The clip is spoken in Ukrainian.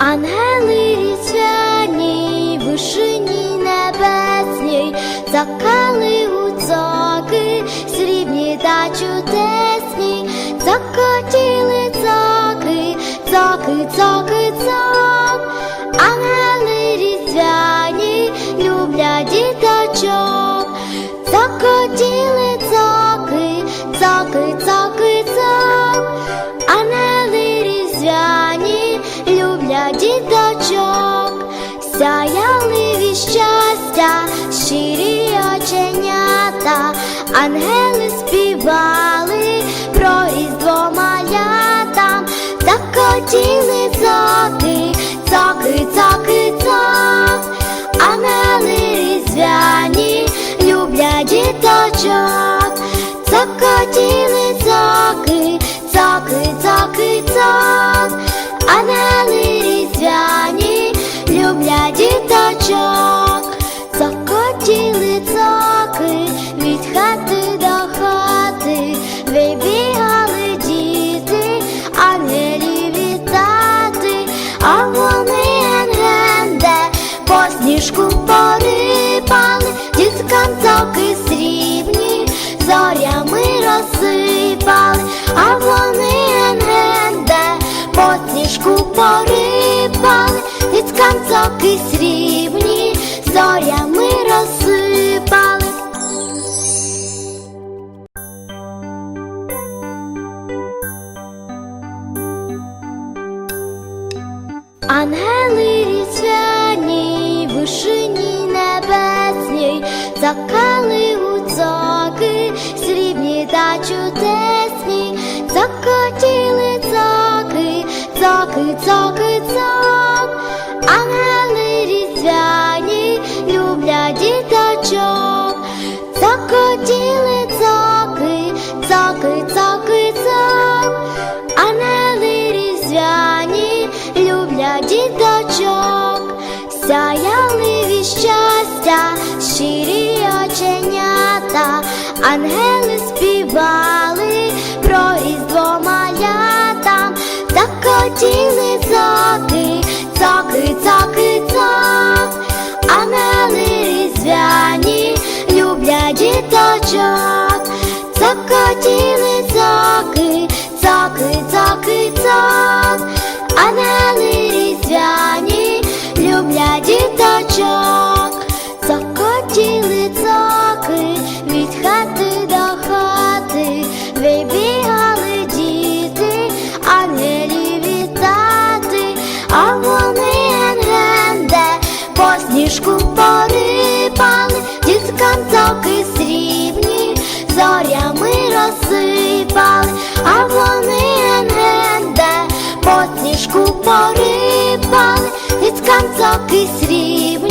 Ангели різдвяні, вишині небесній, закали гуцаки, діточок, сяяли від щастя, щирі оченята, ангели співали про різдво малятам, закотіли цаки, цаки, цаки, цак. Ангели різдвяні, люблять діточок, діткам цоки срібні, зорями розсипали. Ангели різдвяні, вишині небесній, закали гуцаки, срібні та чудесні, закотіли цаки, цаки, цаки, цаки, цаки, цак. Ангели різдвяні, люблять діточок, сяяли від щастя, щирі оченята, ангели співали про різдво малятам, закотіли цаки, цаки, по сніжку порипали, діткам цоки срібні, зорями розсипали, а вони ангенде по сніжку порипали, діткам цоки срібні.